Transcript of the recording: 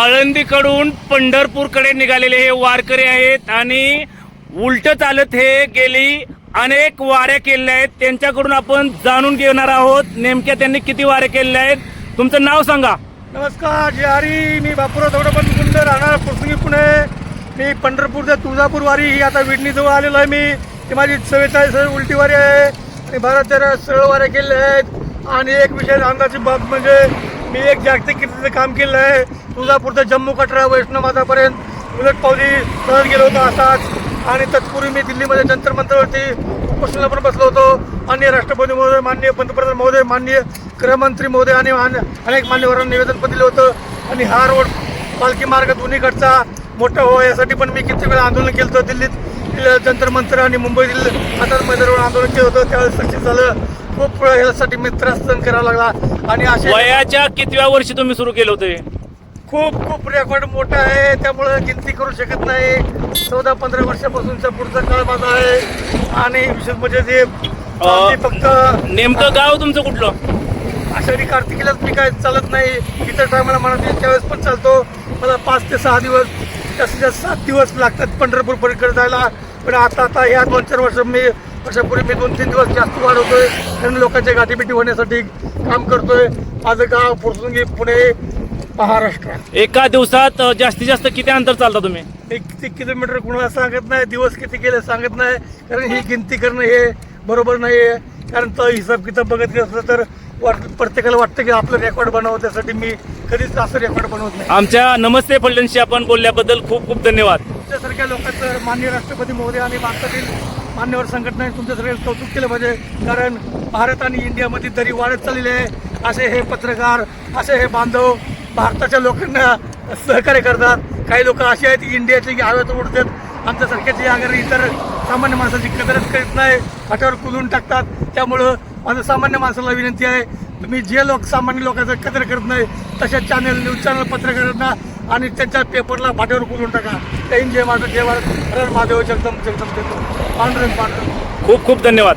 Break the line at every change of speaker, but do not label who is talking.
आळंदीकडून पंढरपूरकडे निघालेले हे वारकरी आहेत आणि उलट चालत हे गेली अनेक वाऱ्या केलेल्या आहेत. त्यांच्याकडून आपण जाणून घेणार आहोत नेमक्या त्यांनी किती वाऱ्या केलेल्या आहेत. तुमचं नाव सांगा.
नमस्कार जय हरी. मी बापूराव दौडबंद कुंड राहणार पुरसुंगी पुणे. मी पंढरपूर ते तुळजापूर वारी ही आता विडणीजवळ आलेलो आहे मी. ती माझी चव्वेचाळीस उलटी वारी आहे. आणि बारा तेरा सरळ वाऱ्या केलेल्या आहेत. आणि एक विशेष आनंदाची बाब म्हणजे मी एक जागतिक कीर्तीचं काम केलं आहे. तुळजापूर ते जम्मू कटरा वैष्णवमातापर्यंत उलट पावली सहज गेलो होतो असाच. आणि तत्पूर्वी मी दिल्लीमध्ये जंतर मंतरवरती उपोषणाला पण बसलो होतो. माननीय राष्ट्रपती महोदय माननीय पंतप्रधान महोदय माननीय गृहमंत्री महोदय आणि अनेक मान्यवरांना निवेदन पण दिलं होतं. आणि हा रोड पालखी मार्ग दोन्हीकडचा मोठा हो यासाठी पण मी किती वेळा आंदोलन केलं होतं. दिल्लीत जंतर मंतर आणि मुंबईतील आता मैदानावर आंदोलन केलं होतं. त्यावेळेस सक्सेस झालं. खूप वेळा मी त्रास सहन करावा लागला. आणि
वयाच्या कितव्या वर्षी तुम्ही सुरू केलं होतं
खूप खूप रेकॉर्ड मोठा आहे. त्यामुळं गिनती करू शकत नाही. चौदा पंधरा वर्षापासूनचा पुढचा काळ माझा आहे. आणि विशेष म्हणजे ते आम्ही फक्त
नेमकं गाव तुमचं कुठलं?
आषाढी कार्तिकीलाच मी काय चालत नाही. इतर टायमाला म्हणत नाही त्यावेळेस पण चालतो. मला पाच ते सहा दिवस जास्तीत जास्त सात दिवस लागतात पंढरपूर पर्यंत जायला. पण आता आता या दोन चार वर्ष मी वर्षापूर्वी मी दोन तीन दिवस जास्त वाढवतोय. कारण लोकांच्या गाठीबिटी होण्यासाठी काम करतोय. माझं गाव फुरसुंगी पुणे महाराष्ट्र
एका दिवसात अ, जास्तीत जास्त किती अंतर चालता तुम्ही?
एक किती किलोमीटर कुणाला सांगत नाही दिवस किती गेले सांगत नाही कारण ही गिनती करणं हे बरोबर नाही आहे कारण तो हिसाब किताब बघत असलं तर वाट प्रत्येकाला वाटतं की आपलं रेकॉर्ड बनावं त्यासाठी मी कधीच असं रेकॉर्ड बनवत नाही.
आमच्या नमस्ते फलटणशी आपण बोलल्याबद्दल खूप खूप धन्यवाद.
तुमच्यासारख्या लोकांचं माननीय राष्ट्रपती महोदय आणि भारतातील मान्यवर संघटनाने तुमच्या सगळ्यांचं कौतुक केलं पाहिजे कारण भारत आणि इंडियामध्ये दरी वाढत चाललेली आहे. असे हे पत्रकार असे हे बांधव भारताच्या लोकांना सहकार्य करतात. काही लोक असे आहेत की इंडियाचे की हव्यात उडतात. आमच्यासारख्याची आगार इतर सामान्य माणसाची कदरच करीत नाही. हातावर कुलून टाकतात. त्यामुळं माझं सामान्य माणसाला विनंती आहे तुम्ही जे लोक सामान्य लोकांचं कदर करत नाही तशा चॅनल न्यूज चॅनल पत्रकारांना आणि त्यांच्या पेपरला फाट्यावर कुलून टाका. जय हिंद जय जय भारत. महादेव जगदम जगदम जगदम पांढरे पांढरे
खूप खूप धन्यवाद.